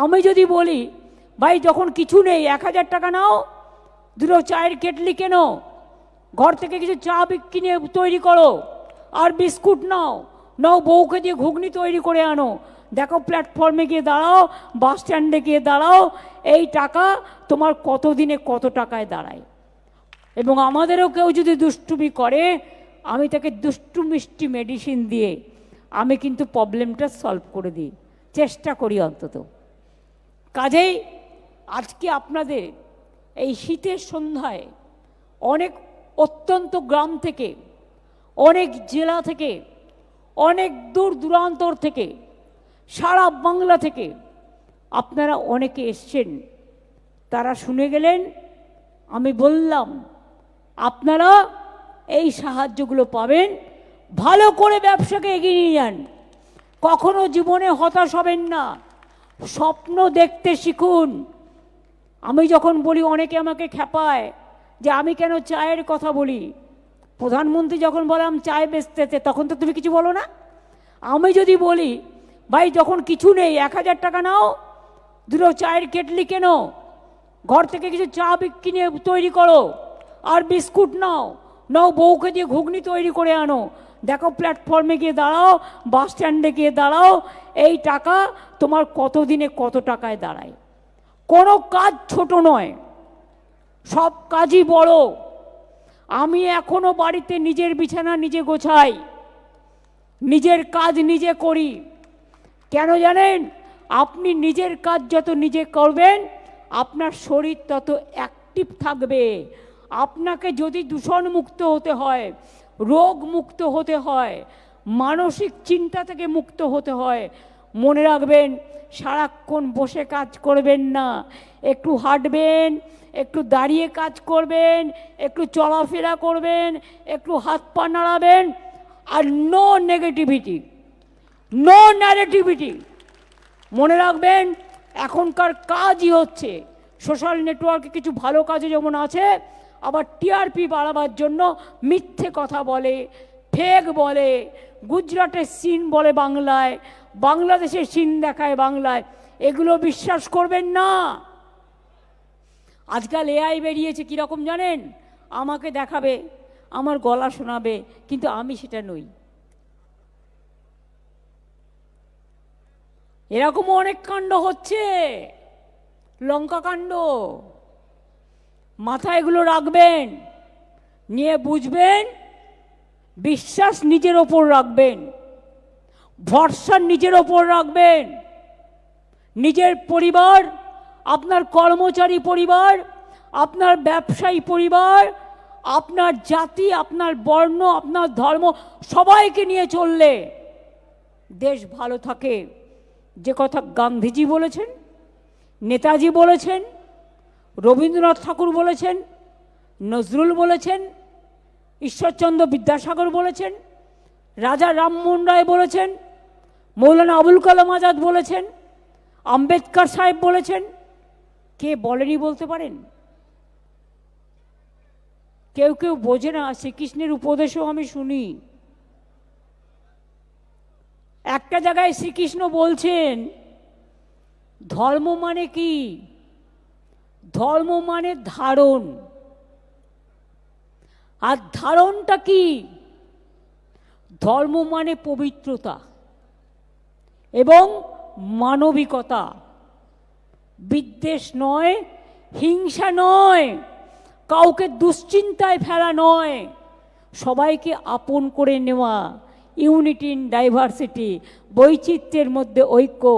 আমি যদি বলি, ভাই, যখন কিছু নেই, এক হাজার টাকা নাও, দুটো চায়ের কেটলি কেনো, ঘর থেকে কিছু চা কিনে তৈরি করো, আর বিস্কুট নাও নাও বউকে দিয়ে ঘুগনি তৈরি করে আনো, দেখো প্ল্যাটফর্মে গিয়ে দাঁড়াও বাস স্ট্যান্ডে গিয়ে দাঁড়াও, এই টাকা তোমার কত দিনে কত টাকায় দাঁড়ায়? এবং আমাদেরও কেউ যদি দুষ্টুমি করে, আমি তাকে দুষ্টু মিষ্টি মেডিসিন দিয়ে, আমি কিন্তু প্রবলেমটা সলভ করে দিই। চেষ্টা করি অন্তত। কাজেই আজকে আপনাদের এই শীতের সন্ধ্যায় অনেক অত্যন্ত গ্রাম থেকে, অনেক জেলা থেকে, অনেক দূর দূরান্তর থেকে, সারা বাংলা থেকে আপনারা অনেকে এসছেন। তারা শুনে গেলেন, আমি বললাম, আপনারা এই সাহায্যগুলো পাবেন, ভালো করে ব্যবসাকে এগিয়ে নিয়ে যান। কখনো জীবনে হতাশ হবেন না। স্বপ্ন দেখতে শিখুন। আমি যখন বলি, অনেকে আমাকে খেপায় যে আমি কেন চায়ের কথা বলি। প্রধানমন্ত্রী যখন বললাম চায় বেচতেছে, তখন তো তুমি কিছু বলো না। আমি যদি বলি, ভাই, যখন কিছু নেই, এক হাজার টাকা নাও, দুটো চায়ের কেটলি কেনো, ঘর থেকে কিছু চা কিনে তৈরি করো, আর বিস্কুট নাও নাও বউকে দিয়ে ঘুগনি তৈরি করে আনো দেখো প্ল্যাটফর্মে গিয়ে দাঁড়াও বাস স্ট্যান্ডে গিয়ে দাঁড়াও, এই টাকা তোমার কত দিনে কত টাকায় দাঁড়ায়? কোনো কাজ ছোট নয়, সব কাজই বড়। আমি এখনও বাড়িতে নিজের বিছানা নিজে গোছাই, নিজের কাজ নিজে করি। কেন জানেন? আপনি নিজের কাজ যত নিজে করবেন, আপনার শরীর তত অ্যাক্টিভ থাকবে। আপনাকে যদি দূষণমুক্ত হতে হয় রোগ মুক্ত হতে হয়, মানসিক চিন্তা থেকে মুক্ত হতে হয়। মনে রাখবেন, সারাক্ষণ বসে কাজ করবেন না, একটু হাঁটবেন, একটু দাঁড়িয়ে কাজ করবেন, একটু চলাফেরা করবেন, একটু হাত পা নাড়াবেন, আর নো নেগেটিভিটি নো ন্যারেটিভিটি মনে রাখবেন, এখনকার কাজই হচ্ছে সোশ্যাল নেটওয়ার্কে কিছু ভালো কাজও যেমন আছে আবার টিআরপি বাড়াবার জন্য মিথ্যে কথা বলে, ফেক বলে, গুজরাটের সিন বলে বাংলায় বাংলাদেশের সিন দেখায় বাংলায়। এগুলো বিশ্বাস করবেন না। আজকাল এআই বেরিয়েছে কীরকম জানেন? আমাকে দেখাবে, আমার গলা শোনাবে, কিন্তু আমি সেটা নই। এরকমও অনেক কাণ্ড হচ্ছে। লঙ্কা কাণ্ড। মাথায় এগুলো রাখবেন, নিয়ে বুঝবেন, বিশ্বাস নিজের ওপর রাখবেন, ভরসা নিজের ওপর রাখবেন। নিজের পরিবার, আপনার কর্মচারী পরিবার, আপনার ব্যবসায়ী পরিবার, আপনার জাতি, আপনার বর্ণ, আপনার ধর্ম, সবাইকে নিয়ে চললে দেশ ভালো থাকে। যে কথা গান্ধীজি বলেছেন, নেতাজি বলেছেন রবীন্দ্রনাথ ঠাকুর বলেছেন, নজরুল বলেছেন, ঈশ্বরচন্দ্র বিদ্যাসাগর বলেছেন, রাজা রামমোহন রায় বলেছেন, মৌলানা আবুল কালাম আজাদ বলেছেন, আম্বেদকর সাহেব বলেছেন। কে বলেনি বলতে পারেন? কেউ কেউ বোঝে না, শ্রীকৃষ্ণের উপদেশও আমি শুনি। একটা জায়গায় শ্রীকৃষ্ণ বলছেন, ধর্ম মানে কি? ধর্ম মানে ধারণ। আর ধারণটা কি? ধর্ম মানে পবিত্রতা এবং মানবিকতা। বিদ্বেষ নয়, হিংসা নয়, কাউকে দুশ্চিন্তায় ফেলা নয়। সবাইকে আপন করে নেওয়া, ইউনিটি ইন ডাইভার্সিটি, বৈচিত্র্যের মধ্যে ঐক্য।